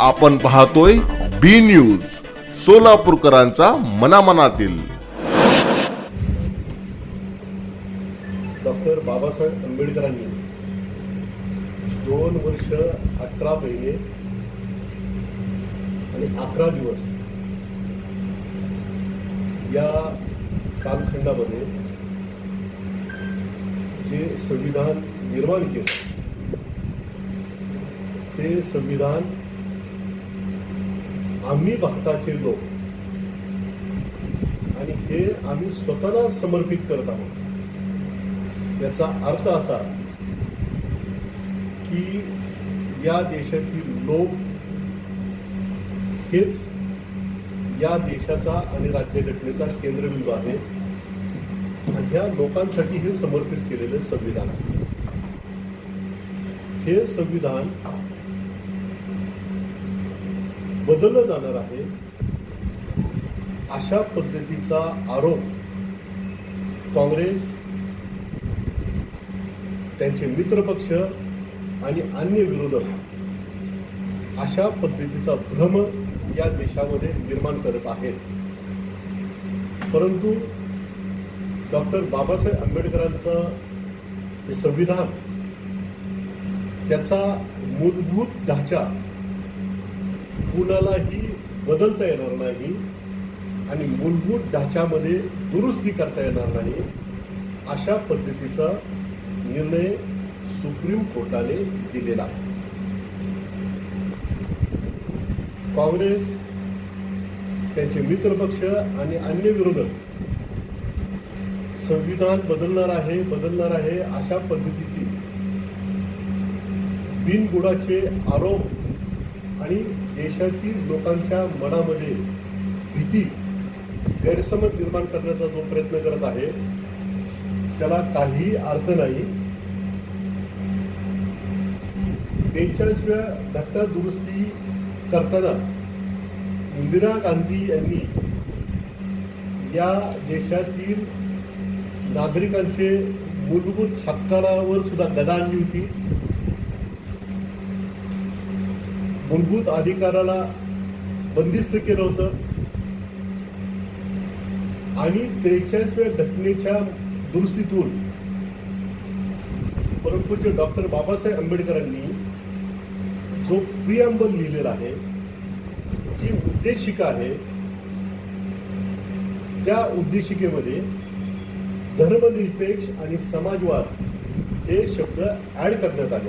आपण पाहतोय B news सोलापूरकरांचा मनामनातील. डॉक्टर बाबासाहेब आंबेडकरांनी दोन वर्ष अठरा महिने आणि अकरा दिवस या कालखंडामध्ये जे संविधान निर्माण केलं ते संविधान आम्ही भक्ताचे लोक. आणि हे आम्ही स्वतःला समर्पित करत आहोत. याचा अर्थ असा की या देशातील लोक हेच या देशाचा आणि राज्यघटनेचा केंद्रबिंदू आहे. आणि ह्या लोकांसाठी हे समर्पित केलेलं संविधान आहे. हे संविधान बदललं जाणार आहे अशा पद्धतीचा आरोप काँग्रेस त्यांचे मित्रपक्ष आणि अन्य विरोधक अशा पद्धतीचा भ्रम या देशामध्ये निर्माण करत आहेत. परंतु डॉक्टर बाबासाहेब आंबेडकरांचं हे संविधान त्याचा मूलभूत ढाचा कुणालाही बदलता येणार नाही आणि मूलभूत ढाच्यामध्ये दुरुस्ती करता येणार नाही अशा पद्धतीचा निर्णय सुप्रीम कोर्टाने दिलेला आहे. काँग्रेस त्यांचे मित्रपक्ष आणि अन्य विरोधक संविधान बदलणार आहे बदलणार आहे अशा पद्धतीची बिनबुडाचे आरोप आणि देशातील लोकांच्या मनामध्ये भीती गैरसमज निर्माण करण्याचा जो प्रयत्न करत आहे त्याला काहीही अर्थ नाही. बेचाळीसव्या घटना दुरुस्ती करताना इंदिरा गांधी यांनी या देशातील नागरिकांचे मूलभूत हक्कांवर सुद्धा गदा आणली होती. मूलभूत अधिकाराला बंदिस्त केलं होतं. आणि त्रेचाळीसव्या घटनेच्या दुरुस्तीतून परंतु डॉक्टर बाबासाहेब आंबेडकरांनी जो प्रियांबल लिहिलेला आहे जी उद्देशिका आहे त्या उद्देशिकेमध्ये धर्मनिरपेक्ष आणि समाजवाद हे शब्द ऍड करण्यात आले.